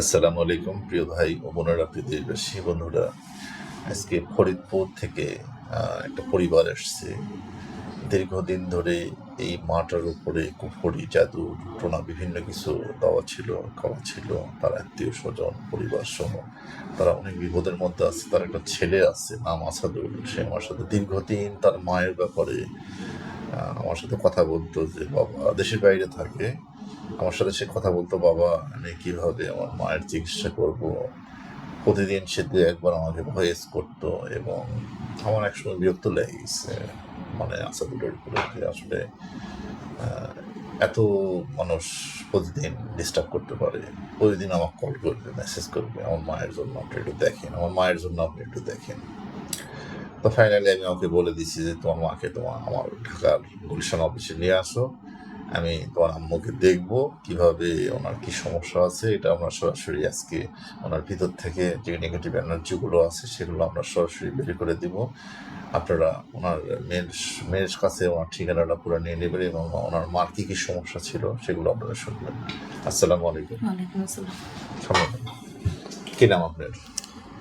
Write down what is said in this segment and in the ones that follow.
আসসালামু আলাইকুম, প্রিয় ভাই ও বোনেরা দেশবাসী, বন্ধুরা। আজকে ফরিদপুর থেকে একটা পরিবার এসছে। দীর্ঘদিন ধরে এই মাটার উপরে কুফরি, জাদু টোনা বিভিন্ন কিছু দেওয়া ছিল খাওয়া ছিল। তার আত্মীয় স্বজন পরিবার সহ তারা অনেক বিপদের মধ্যে আছে। তার একটা ছেলে আছে, নাম আসাদুল। সে আমার সাথে দীর্ঘদিন তার মায়ের ব্যাপারে আমার সাথে কথা বলতো যে, বাবা, দেশের বাইরে থাকে আমার সাথে সে কথা বলতো, বাবা, আমি কীভাবে আমার মায়ের চিকিৎসা করব? প্রতিদিন সে দু একবার আমাকে ভয়েস করতো এবং আমার একসময় বিরক্ত লেগে গেছে মানে আসাদুলের যে আসলে এত মানুষ প্রতিদিন ডিস্টার্ব করতে পারে। প্রতিদিন আমাকে কল করবে মেসেজ করবে, আমার মায়ের জন্য আপনি একটু দেখেন, আমার মায়ের জন্য আপনি একটু দেখেন। তো ফাইনালি আমি ওকে বলে দিচ্ছি যে, তোমার মাকে তোমার, আমার ঢাকার গুলশান অফিসে নিয়ে আসো। আমি তোমার আম্মুকে দেখব কীভাবে ওনার কি সমস্যা আছে এটা আমরা সরাসরি আজকে ওনার ভিতর থেকে যে নেগেটিভ এনার্জিগুলো আছে সেগুলো আমরা সরাসরি বের করে দিব। আপনারা ওনার মেয়ের মেয়ের কাছে ওনার ঠিকানাটা পুরো নিয়ে নেবেন এবং ওনার মার কি কি সমস্যা ছিল সেগুলো আপনারা শুনবেন। আসসালামু আলাইকুম। কি নাম আপনার?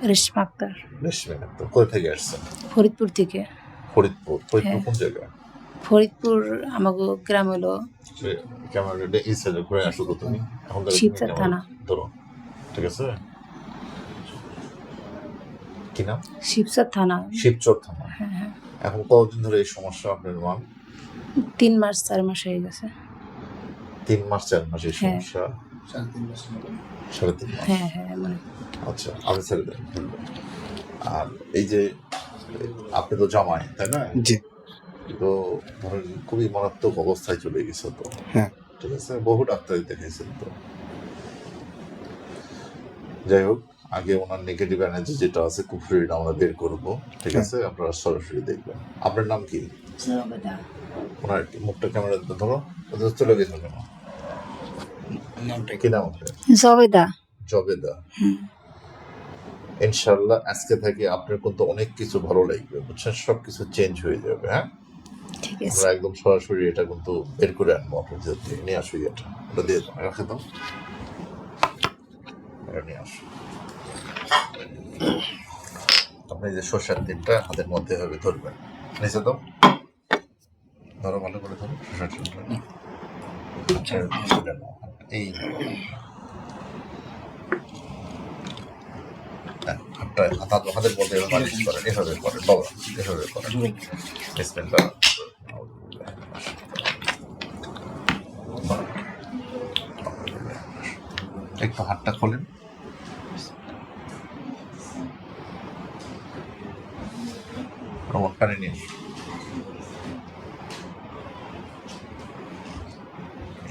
রেশমা আক্তার। রেশমি আক্তার। কোথা থেকে আসছেন? ফরিদপুর থেকে। ফরিদপুর। ফরিদপুর হ্যাঁ। কোন জায়গায়? ফরিদপুর আমাকে গ্রাম হলো ক্যামেরাটা এই সাইডে ঘুরে আসো তো তুমি। এখন থানা। ধরো? ঠিক আছে? কি নাম? থানা। শিবচর থানা। হ্যাঁ হ্যাঁ। এখন কতদিন ধরে এই সমস্যা আপনার মা তিন মাস চার মাস হয়ে গেছে। তিন মাস চার মাস এই হ্যাঁ। সমস্যা? সাড়ে তিন মাস? হ্যাঁ হ্যাঁ মানে আচ্ছা আমি ছেড়ে দেন। আর এই যে আপনি তো জামাই তাই না? জি। তো ধরেন খুবই মারাত্মক অবস্থায় চলে গেছে তো। হ্যাঁ। ঠিক আছে বহু ডাক্তারই দেখাইছেন তো। যাই হোক আগে ওনার নেগেটিভ এনার্জি যেটা আছে কুফরিটা আমরা বের করব। ঠিক আছে আপনারা সরাসরি দেখবেন। আপনার নাম কি? ওনার মুখটা ক্যামেরা ধরো। ওদের চলে গেছে কেন? কি? নাম আপনার? জবেদা। জবেদা। ইনশাল্লাহ আজকে থেকে আপনার কিন্তু অনেক কিছু ভালো লাগবে বুঝছেন? সব কিছু চেঞ্জ হয়ে যাবে হ্যাঁ? ঠিক আছে আমরা একদম সরাসরি এটা কিন্তু বের করে আনব আপনার ভিতর থেকে নিয়ে আসো এটা ওটা দিয়ে দাও রাখে দাও। এটা নিয়ে আসো। আপনি যে সর্ষার তেলটা হাতের মধ্যে হবে ধরবেন নিচে দাও। ধরো ভালো করে ধরো সর্ষার তেলটা। আচ্ছা। এই হ্যাঁ, হাতটা হাত হাতের মধ্যে মালিশ করেন এভাবে করেন বাবা এভাবে করেন। বিসমিল্লাহ একটু হাতটা খোলেন। কানে নিয়ে।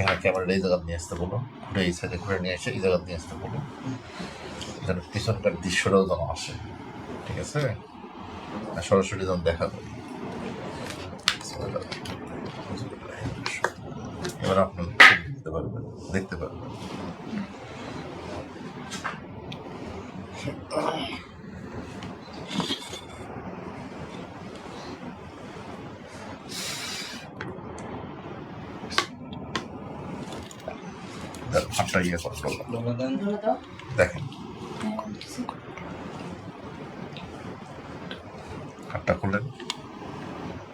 এখানে ক্যামেরাটা এই জায়গা নিয়ে আসতে বলো ঘুরে এই সাইডে ঘুরে নিয়ে এসে এই জায়গা নিয়ে আসতে বলো যেন পিছনকার দৃশ্যটাও যেন আসে। ঠিক আছে? সরাসরি যেন দেখা যায় এবার আপনার দেখতে পারবেন। দেখতে পারবেন। হাতটা ইয়ে দেখেন। হাতটা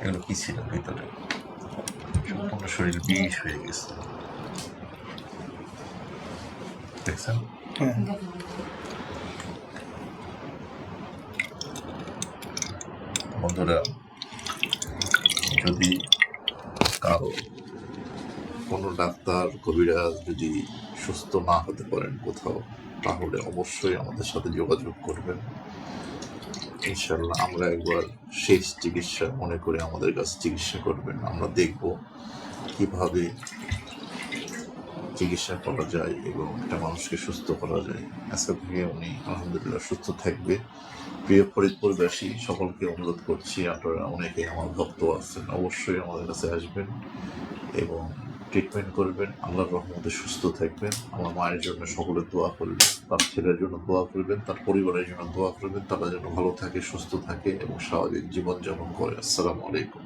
এগুলো কি ছিল ভিতরে সম্পূর্ণ শরীর বিষ হয়ে। গেছে দেখছেন হ্যাঁ বন্ধুরা, যদি কারও কোনো ডাক্তার, কবিরাজ যদি সুস্থ না হতে পারেন কোথাও, তাহলে অবশ্যই আমাদের সাথে যোগাযোগ করবেন। ইনশাল্লাহ আমরা একবার শেষ চিকিৎসা মনে করে আমাদের কাছে চিকিৎসা করবেন। আমরা দেখব কীভাবে চিকিৎসা করা যায় এবং একটা মানুষকে সুস্থ করা যায়। আজকে থেকে উনি আলহামদুলিল্লাহ সুস্থ থাকবে। প্রিয় ফরিদপুরবাসী সকলকে অনুরোধ করছি, আপনারা অনেকে আমার ভক্ত আছেন, অবশ্যই আমাদের কাছে আসবেন এবং ট্রিটমেন্ট করবেন। আল্লাহর রহমতে সুস্থ থাকবেন। আমার মায়ের জন্য সকলে দোয়া করবেন, তার ছেলের জন্য দোয়া করবেন, তার পরিবারের জন্য দোয়া করবেন, তারা যেন ভালো থাকে, সুস্থ থাকে এবং স্বাভাবিক জীবনযাপন করে। আসসালামু আলাইকুম।